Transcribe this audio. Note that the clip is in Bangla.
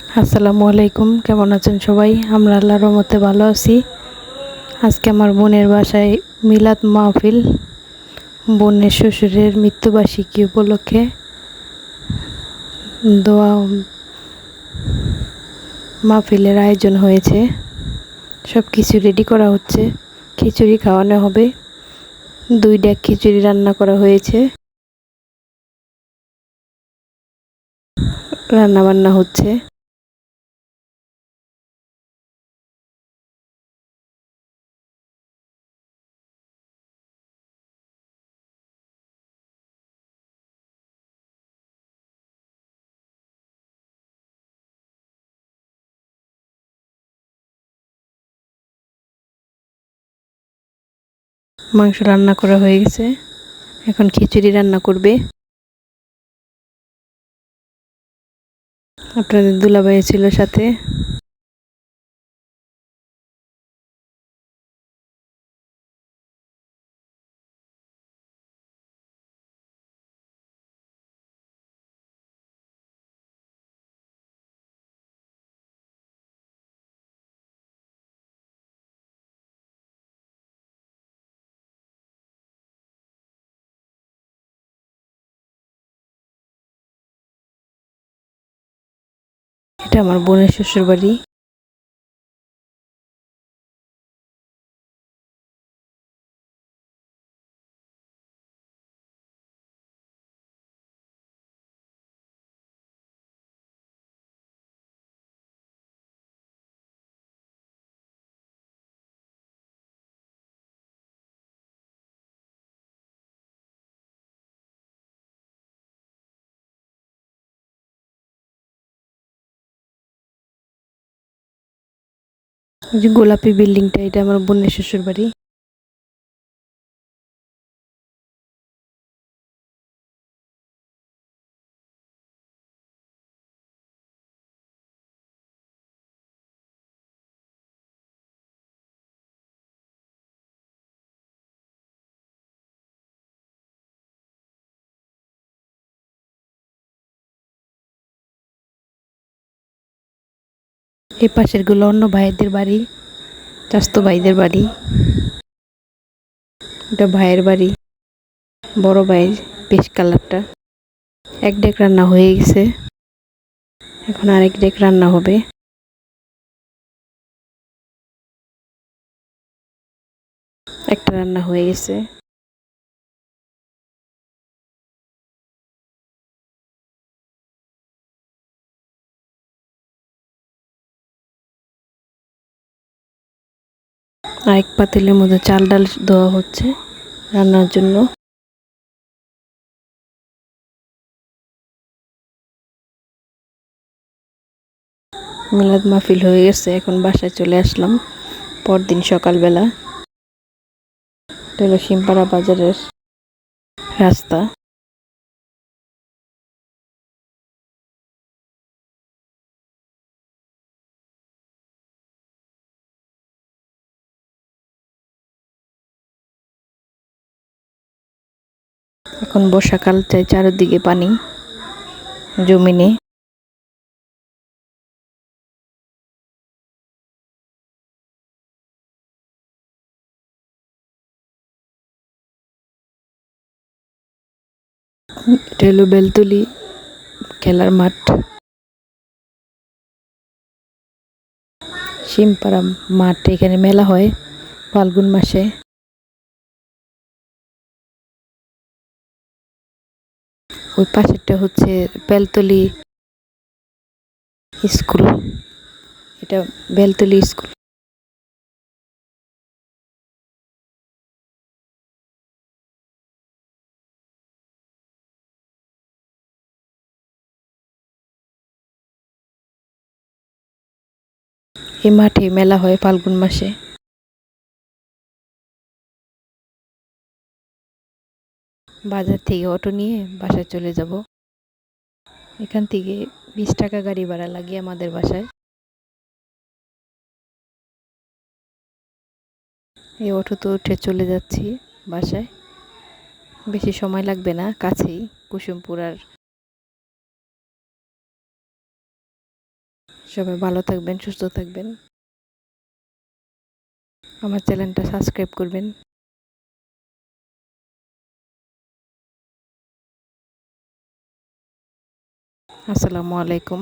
আসসালামু আলাইকুম, কেমন আছেন সবাই? আমরা আল্লাহর রহমতে ভালো আছি। আজকে আমার বোনের বাসায় মিলাদ মাহফিল। বোনের শ্বশুরের মৃত্যুবার্ষিকী উপলক্ষে দোয়া মাহফিলের আয়োজন হয়েছে। সব কিছু রেডি করা হচ্ছে। খিচুড়ি খাওয়ানো হবে। দুই ডেক খিচুড়ি রান্না করা হয়েছে। রান্নাবান্না হচ্ছে। মাংস রান্না করা হয়ে গেছে। এখন খিচুড়ি রান্না করবে। আপনাদের দুলাভাই ছিল সাথে। এটা আমার বোনের শ্বশুর বাড়ি যে গোলাপি বিল্ডিংটা এটা আমার বোনের শ্বশুর বাড়ি এই পাশেরগুলো অন্য ভাইদের বাড়ি, চাস্তো ভাইদের বাড়ি। এটা ভাইয়ের বাড়ি, বড় ভাইয়ের বেশ কালারটা। এক ডেক রান্না হয়ে গেছে। এখন আরেক ডেক রান্না হবে। একটা রান্না হয়ে গেছে। আরেক পাতিলের মধ্যে চাল ডাল দেওয়া হচ্ছে রান্নার জন্য। মিলাদ মাহফিল হয়ে গেছে, এখন বাসায় চলে আসলাম পরদিন সকালবেলা। হলো শিমপাড়া বাজারের রাস্তা। এখন বর্ষাকাল চাই চারিদিকে পানি জমিনে। এটা হলো বেলতলি খেলার মাঠ। শিমপাড়া মাঠ এখানে মেলা হয় ফাল্গুন মাসে। ওই পাশেরটা হচ্ছে বেলতলি স্কুল। এটা বেলতলি স্কুল। এই মাঠে মেলা হয় ফাল্গুন মাসে। বাজার থেকে অটো নিয়ে বাসায় চলে যাব। এখান থেকে বিশ টাকা গাড়ি ভাড়া লাগে আমাদের বাসায়। এই অটোতে উঠে চলে যাচ্ছি বাসায়। বেশি সময় লাগবে না, কাছেই কুসুমপুর আর সবাই ভালো থাকবেন, সুস্থ থাকবেন। আমার চ্যানেলটা সাবস্ক্রাইব করবেন। আসসালামু আলাইকুম।